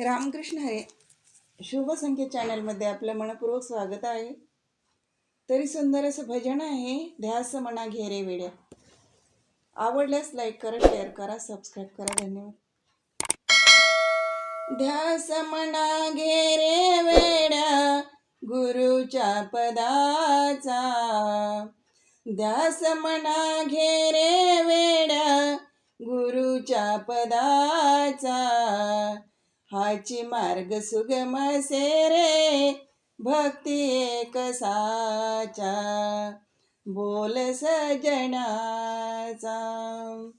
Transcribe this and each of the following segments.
रामकृष्ण हरे शुभ संकेत चॅनलमध्ये आपलं मनपूर्वक स्वागत आहे. तरी सुंदर असं भजन आहे ध्यास म्हणा घेरे वेड्या. आवडल्यास लाईक करा शेअर करा सबस्क्राईब करा धन्यवाद. ध्यास म्हणा घेरे वेड्या गुरुच्या पदाचा. ध्यास म्हणा घेरे वेड्या गुरुच्या पदाचा. हाची मार्ग सुगम से रे. भक्ती एक साचा. बोल सजनाचा.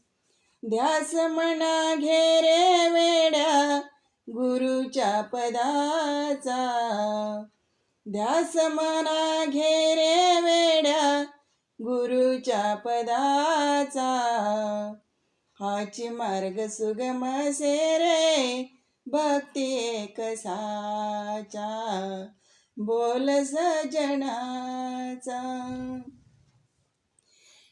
ध्यास म्हणा घेरे वेड्या गुरुच्या पदाचा. ध्यास म्हणा घेरे वेड्या गुरुच्या पदाचा. हाची मार्ग सुगम से रे. भक्ती एक साचा बोल सजनाचा.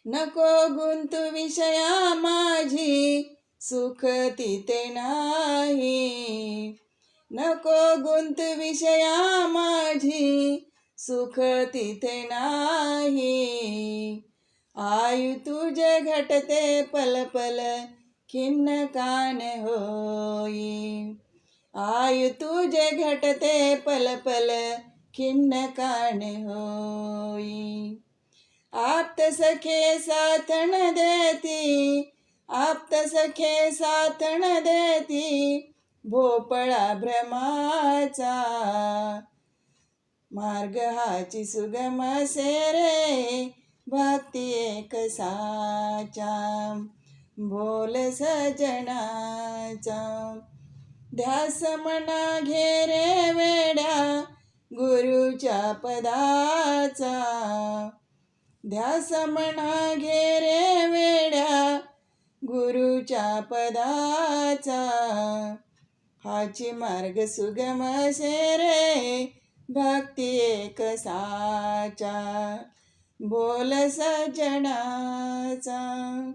नको गुंत विषया माझी सुख तिथे नाही. नको गुंत विषया माझी सुख तिथे नाही. आयु तुझे घटते पल पल खिन्न कान होई. आयु तुझे घटते पल पल खिन्न कान होई. आप्त सखे साथण देती आप्त सखे साथण देती भोपळा भ्रमाचा. मार्ग हाची सुगम से रे भक्ती एक साचा. बोल सजनाचा. ध्यास मना घेरे वेड्या गुरुच्या पदाचा. ध्यास म्हणा घेरे वेड्या गुरुच्या पदाचा. हाची मार्ग सुगम से रे भक्ती एक साचा. बोल सजनाचा.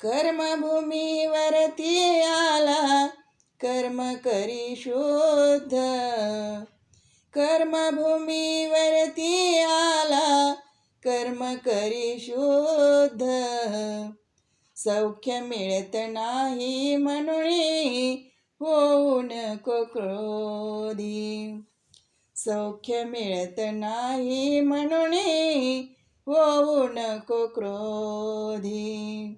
कर्मभूमीवरती आला. कर्म करी शोध कर्मभूमीवरती आला. कर्म करी शोध सौख्य मिळत नाही म्हणून होऊ नको क्रोधी. सौख्य मिळत नाही म्हणून होऊ नको क्रोधी.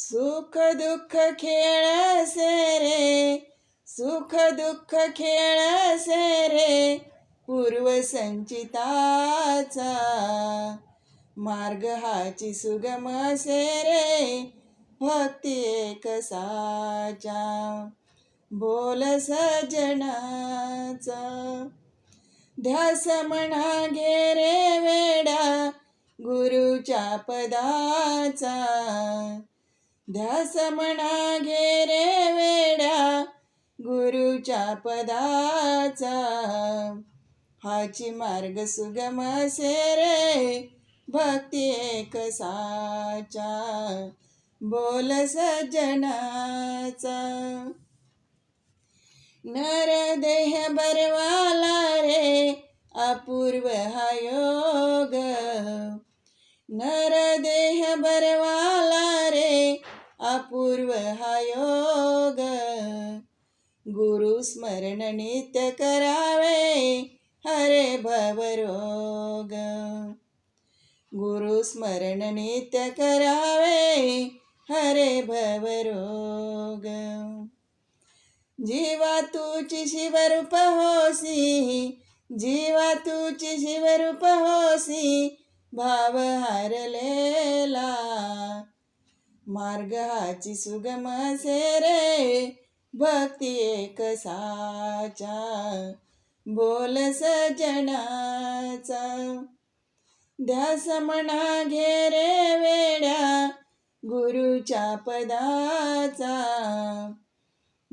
सुख दुःख खेळ से रे सुख दुःख खेळ से रे पूर्व संचिताचा मार्ग हाची सुगम से रे भक्ती एक साचा. बोल सजनाचा ध्यास म्हणा घेरे वेडा गुरुच्या पदाचा. ध्यास म्हणा घेरे वेड्या गुरुच्या पदाचा. हाची मार्ग सुगम से रे भक्ती एक साचा. बोल सजनाचा नर देह बरवाला रे अपूर्व हा योग. नर देह बरवाला पूर्व हा योग गुरु स्मरण नित्य करावे हरे भवरोग गुरु स्मरण नित्य करावे हरे भवरोग जीवा तुची शिवरूप होसी जीवा तुची शिवरूप होसी भाव हरलेला. मार्ग हाची सुगम से रे भक्ती एक साचा. बोल सजनाचा ध्यास म्हणा घेरे वेड्या गुरुच्या पदाचा.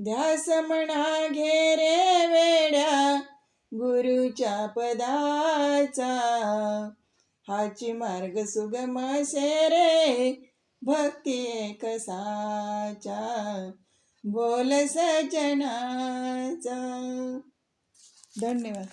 ध्यास म्हणा घेरे वेड्या गुरुच्या पदाचा. हाची मार्ग सुगम से रे भक्ती एक साचा बोल सजनाचा धन्यवाद.